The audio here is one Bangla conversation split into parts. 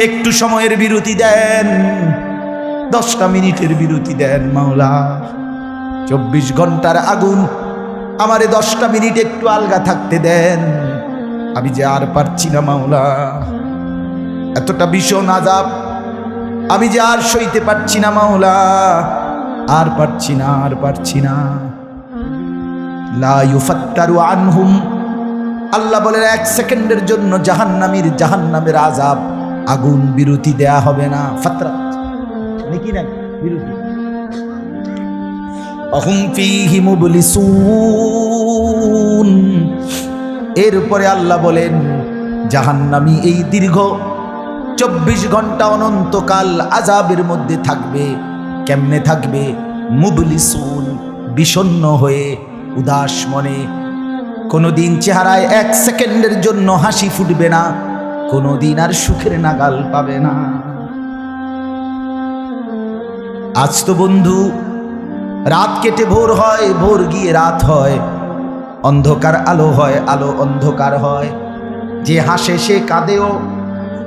একটু সময়ের বিরতি দেন। দশটা মিনিটের বিরতি দেন মাওলা। চব্বিশ ঘণ্টার আগুন, আমারে দশটা মিনিট একটু আলগা থাকতে দেন। আমি যে আর পারছি না মাওলা। এতটা ভীষণ আজাব, আমি যে আর সইতে পারছি না মাওলা। আর পারছি না, আর পারছি না। লা ইউফাত্তারু আনহুম। আল্লাহ বলেন, এক সেকেন্ডের জন্য জাহান্নামীর জাহান্নামের আজাব। আগুন বিরতি দেয়া হবে না। ফাতরা। নাকি না বিরতি। অহুম ফীহি মুবলিসুন। এরপরে আল্লাহ বলেন, জাহান্নামী এই দীর্ঘ চব্বিশ ঘণ্টা অনন্তকাল আজাবের মধ্যে থাকবে। কেমনে থাকবে? মুবলিসুন, বিষণ্ণ হয়ে, উদাস মনে। কোনোদিন চেহারায় এক সেকেন্ডের জন্য হাসি ফুটবে না। কোনোদিন আর সুখের নাগাল পাবে না। আজ তো বন্ধু, রাত কেটে ভোর হয়, ভোর গিয়ে রাত হয়। অন্ধকার আলো হয়, আলো অন্ধকার হয়। যে হাসে সে কাঁদেও,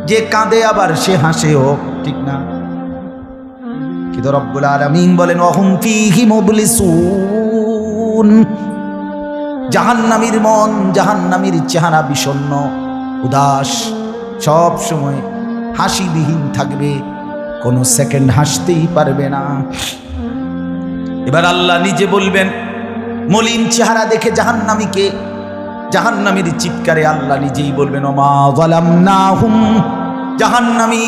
যে কাঁদে আবার সে হাসেও, ঠিক না? কিন্তু রব্বুল আলামিন বলেন, অহুম ফীহি মুবলিসুন। জাহান্নামীর মন, জাহান্নামীর চেহারা বিষণ্ণ, উদাস। সব সময় হাসিবিহীন থাকবে, কোনো সেকেন্ড হাসতেই পারবে না। এবার আল্লাহ নিজে বলবেন, মলিন চেহারা দেখে জাহান্নামীকে, জাহান্নামীর চিৎকারে আল্লাহ নিজেই বলবেন, ওমা যালামনাহুম, জাহান্নামী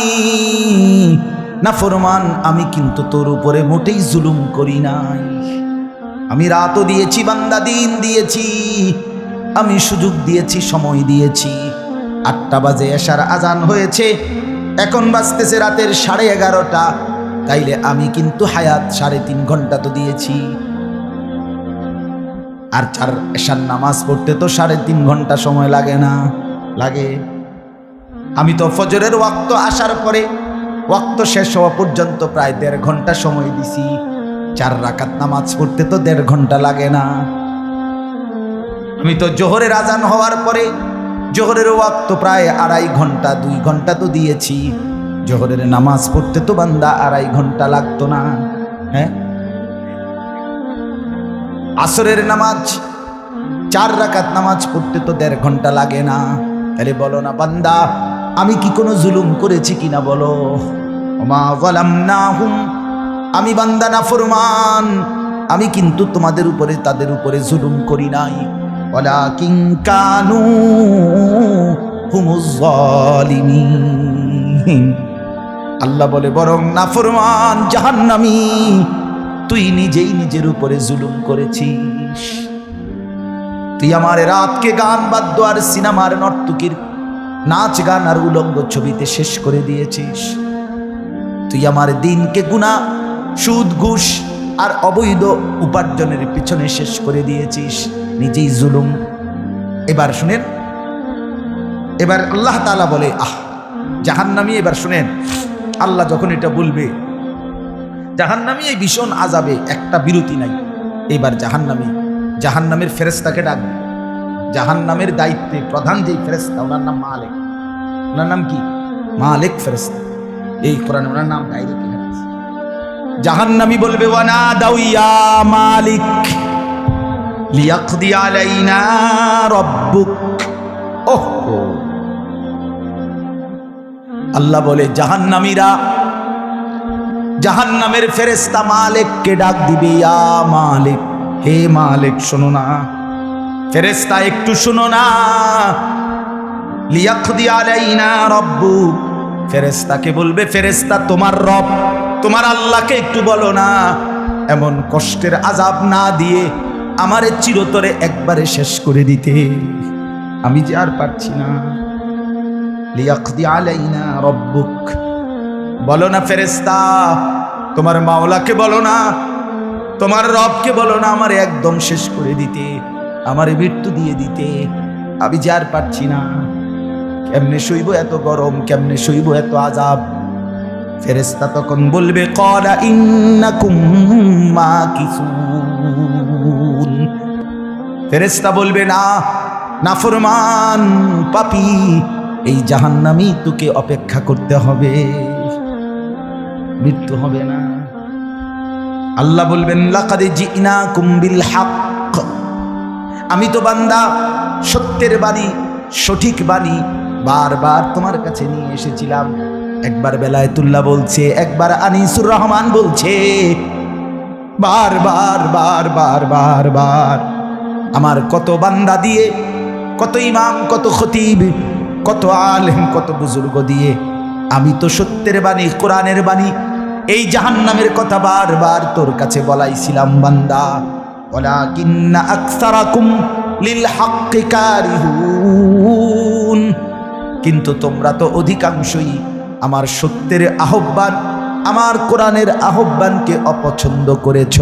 না ফরমান আমি কিন্তু তোর উপরে মোটেই জুলুম করি নাই। আমি রাতও দিয়েছি, বান্দা দিন দিয়েছি, আমি সুযোগ দিয়েছি, সময় দিয়েছি। আটটা বাজে এসার আজান হয়েছে। এখন বাজতেছে রাতের সাড়ে এগারোটা। তাইলে আমি কিন্তু হায়াত সাড়ে তিন ঘণ্টা তো দিয়েছি। আর চার এসার নামাজ পড়তে তো সাড়ে তিন ঘণ্টা সময় লাগে না, লাগে। আমি তো ফজরের ওয়াক্ত আসার পরে ওয়াক্ত শেষ হওয়া পর্যন্ত প্রায় দেড় ঘণ্টা সময় দিছি। চার রাকাত নামাজ পড়তে তো দেড় ঘণ্টা লাগে না। আমি তো জোহরের আজান হওয়ার পরে জোহরের ওয়াক্ত প্রায় আড়াই ঘণ্টা, দুই ঘণ্টা তো দিয়েছি। জোহরের নামাজ পড়তে তো বান্দা আড়াই ঘণ্টা লাগতো না হ্যাঁ? আসরের নামাজ, চার রাকাত নামাজ পড়তে তো দেড় ঘণ্টা লাগে না। তাহলে বলো না বান্দা, আমি কি কোনো জুলুম করেছি কিনা বলো? ওমা গলাম না হুম আমি বান্দা না ফরমান আমি কিন্তু তোমাদের উপরে, তাদের উপরে জুলুম করি নাই। ওলা কিং কানু হুমুজ্জালিমিন আল্লাহ বলে, বরং নাফরমান, জাহান্নামী, তুই নিজেই নিজের উপরে জুলুম করেছিস। তুই আমার রাতকে গান, বাদ্য আর সিনেমার নর্তকীর নাচ, গান আর উলঙ্গ ছবিতে শেষ করে দিয়েছিস। তুই আমার দিনকে গুণা সুদ, ঘুষ আর অবৈধ উপার্জনের পিছনে শেষ করে দিয়েছিস। নিজেই জুলুম। এবার শুনেন। এবার আল্লাহ তাআলা বলে, আহ, জাহান্নামী এবার শুনেন। আল্লাহ যখন এটা বলবে, জাহান্নামী এই ভীষণ আজাবে একটা বিরতি নাই। এবার জাহান্নামী, জাহান্নামের ফেরেস্তাকে ডাকবে জাহান্নামের দায়িত্বে প্রধান যেই ফেরেস্তা ওনার নাম মালেক। ওনার নাম কি? মালেক ফেরেস্তা এই কোরআনে ওনার নাম ডাইরেক্ট জাহান্নামী বলবে, ওয়ানা দাউইয়া মালিক, লিয়াকদি আলাইনা রব্বুক। ওহ। আল্লাহ বলে, জাহান্নামীরা, জাহান্নামের ফেরেস্তা মালিককে ডাক দিবে, ইয়া মালিক, হে মালিক, শোনো না। ফেরেস্তা একটু শোনো না। লিয়াকদি আলাইনা রব্বু ফেরেস্তাকে বলবে ফেরেস্তা তোমার রব। তোমার আল্লাহকে একটু বলো না। এমন কষ্টের আজাব না দিয়ে আমারে চিরতরে একবারে শেষ করে দিতে। আমি যে আর পারছি না। লিয়াকদি আলাইনা রব্বুক। বলো না ফেরেস্তা তোমার মাওলাকে বলো না। তোমার রবকে বলো না আমার একদম শেষ করে দিতে। আমার মৃত্যু দিয়ে দিতে। আমি যে আর পারছি না। কেমনে সইব এত গরম, কেমনে সইব এত আজাব? ফেরেস্তা তখন বলবে, কলা ইন্নাকুম মাকিসুন। ফেরেস্তা বলবে, না নাফরমান পাপি, এই জাহান্নামি তোকে অপেক্ষা করতে হবে। মৃত্যু হবে না। আল্লাহ বলবেন, লাকাদে জিনা কুম্বিল হক আমি তো বান্দা, সত্যের বাণী, সঠিক বাণী বারবার তোমার কাছে নিয়ে এসেছিলাম। একবার বেলায়েতুল্লাহ বলছে, একবার আনিসুর রহমান বলছে বারবার বার বার বার বার আমার কত বান্দা দিয়ে, কত ইমাম, কত খতিব, কত আলেম, কত বুজুর্গ দিয়ে, আমি তো সত্যের বাণী, কোরআনের বাণী, এই জাহান্নামের কথা বারবার তোর কাছে বলাইছিলাম, বান্দা। ওয়ালাকিন্না আকসারাকুম লিল হাক্কি কারিহুন। কিন্তু তোমরা তো অধিকাংশই আমার সত্যের আহ্বান আমার কোরআনের আহ্বানকে অপছন্দ করেছ।